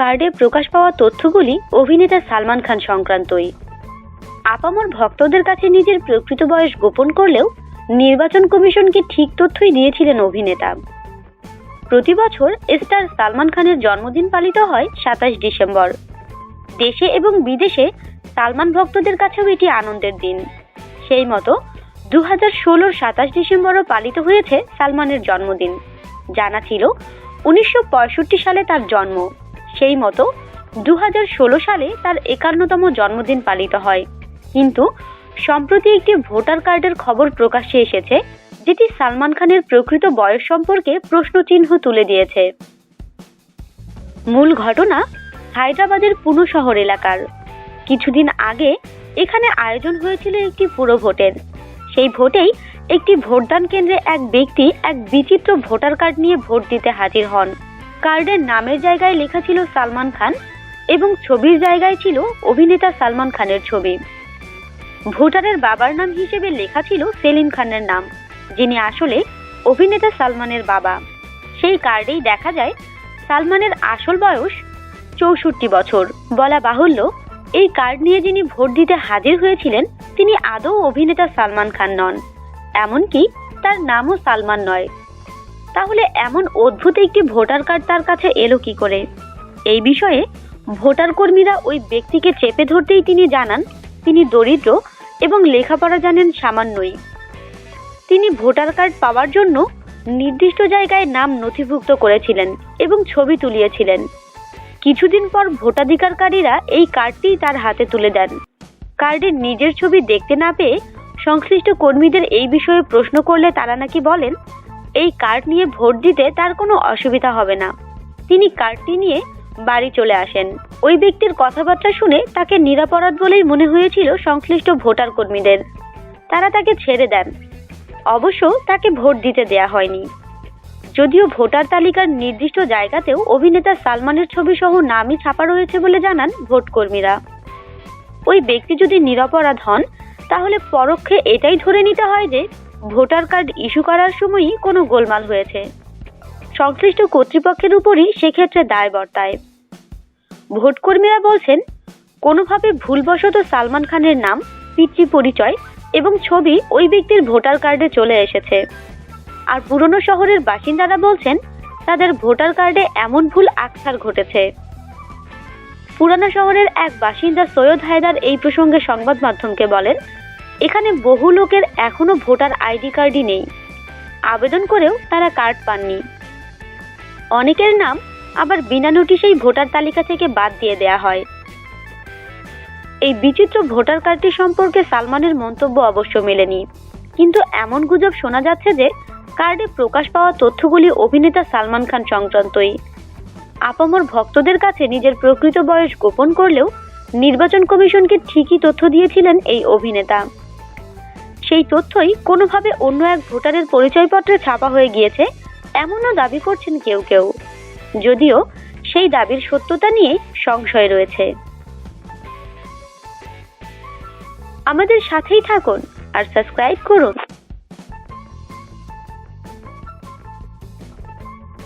কার্ডে প্রকাশ পাওয়া তথ্যগুলি অভিনেতা সালমান খান সংক্রান্তই। আপামর ভক্তদের কাছে নিজের প্রকৃত বয়স গোপন করলেও নির্বাচন কমিশনকে ঠিক তথ্যই দিয়েছিলেন অভিনেতা। প্রতি বছর স্টার সালমান খানের জন্মদিন পালিত হয় সাতাশ ডিসেম্বর। দেশে এবং বিদেশে সালমান ভক্তদের কাছেও এটি আনন্দের দিন। সেই মতো দু হাজার ষোলোর সাতাশ ডিসেম্বরও পালিত হয়েছে সালমানের জন্মদিন। জানা ছিল উনিশশো পঁয়ষট্টি সালে তার জন্ম। সেই মতো দু হাজার ষোলো সালে তার একান্নতম জন্মদিন পালিত হয়। কিন্তু সম্প্রতি একটি ভোটার কার্ডের খবর প্রকাশ্যে এসেছে, যেটি সালমান খানের প্রকৃত বয়স সম্পর্কে প্রশ্নচিহ্ন তুলে দিয়েছে। মূল ঘটনা হায়দ্রাবাদের পুনো শহর এলাকার। কিছুদিন আগে এখানে আয়োজন হয়েছিল একটি পুরো ভোটের। সেই ভোটেই একটি ভোটদান কেন্দ্রে এক ব্যক্তি এক বিচিত্র ভোটার কার্ড নিয়ে ভোট দিতে হাজির হন। কার্ডের নামের জায়গায় লেখা ছিল সালমান খান এবং ছবির জায়গায় ছিল অভিনেতা সালমান খানের ছবি। ভোটারের বাবার নাম হিসেবে লেখা ছিল সেলিম খানের নাম, যিনি আসলে অভিনেতা সালমানের বাবা। সেই কার্ডেই দেখা যায় সালমানের আসল বয়স চৌষট্টি বছর। বলা বাহুল্য, এই কার্ড নিয়ে যিনি ভোট দিতে হাজির হয়েছিলেন, তিনি আদৌ অভিনেতা সালমান খান নন। এমনকি তার নামও সালমান নয়। তাহলে এমন অদ্ভুত একটি ভোটার কার্ড তার কাছে এলো কি করে? এই বিষয়ে ভোটার কর্মীরা ওই ব্যক্তিকে চেপে ধরতেই তিনি জানান, তিনি দরিদ্র এবং লেখাপড়া জানেন সামান্যই। তিনি ভোটার কার্ড পাওয়ার জন্য নির্দিষ্ট জায়গায় নাম নথিভুক্ত করেছিলেন এবং ছবি তুলিয়েছিলেন। কিছুদিন পর ভোটাধিকারকারীরা এই কার্ডটি তার হাতে তুলে দেন। কার্ডের নিজের ছবি দেখতে না পেয়ে সংশ্লিষ্ট কর্মীদের এই বিষয়ে প্রশ্ন করলে তারা নাকি বলেন এই কার্ড নিয়ে ভোট দিতে তার কোনো অসুবিধা হবে না। তিনি কার্ডটি নিয়ে বাড়ি চলে আসেন। ওই ব্যক্তির কথাবার্তা শুনে তাকে নিরাপরাধ বলেই মনে হয়েছিল সংশ্লিষ্ট ভোটার কর্মীদের। তারা তাকে ছেড়ে দেন। অবশ্য তাকে ভোট দিতে দেয়া হয়নি। যদিও ভোটার তালিকার নির্দিষ্ট জায়গাতেও অভিনেতা সালমানের ছবি সহ নামই ছাপা রয়েছে বলে জানান ভোট কর্মীরা। ওই ব্যক্তি যদি নিরপরাধ হন, তাহলে পরোক্ষে এটাই ধরে নিতে হয় যে ভোটার কার্ড ইস্যু করার সময়ই কোনো গোলমাল হয়েছে। সংশ্লিষ্ট কর্তৃপক্ষের উপরই সেক্ষেত্রে দায় বর্তায়। ভোটকর্মীরা বলছেন, কোনোভাবে ভুলবশত সালমান খানের নাম, পিতৃ পরিচয় এবং ছবি ওই ব্যক্তির ভোটার কার্ডে চলে এসেছে। আর পুরনো শহরের বাসিন্দারা বলছেন, তাদের ভোটার কার্ডে এমন ভুল আকসার ঘটেছে। পুরানো শহরের এক বাসিন্দা সৈয়দ হায়দার এই প্রসঙ্গে সংবাদ মাধ্যমকে বলেন এখানে বহু লোকের এখনও ভোটার আইডি কার্ডই নেই। আবেদন করেও তারা কার্ড পাননি। অনেকের নাম আবার বিনা নোটিশেই ভোটার তালিকা থেকে বাদ দিয়ে দেয়া হয়। এই বিচিত্র ভোটার কার্ডটি সম্পর্কে সালমানের মন্তব্য অবশ্য মেলেনি। কিন্তু এমন গুজব শোনা যাচ্ছে যে, কার্ডে প্রকাশ পাওয়া তথ্যগুলি অভিনেতা সালমান খান সংক্রান্তই। আপামর ভক্তদের কাছে নিজের প্রকৃত বয়স গোপন করলেও নির্বাচন কমিশনকে ঠিকই তথ্য দিয়েছিলেন এই অভিনেতা। সেই তথ্যই কোনোভাবে অন্য এক ভোটারের পরিচয়পত্রে ছাপা হয়ে গিয়েছে, এমনও দাবি করছেন কেউ কেউ। যদিও সেই দাবির সত্যতা নিয়ে সংশয় রয়েছে। আমাদের সাথেই থাকুন আর সাবস্ক্রাইব করুন।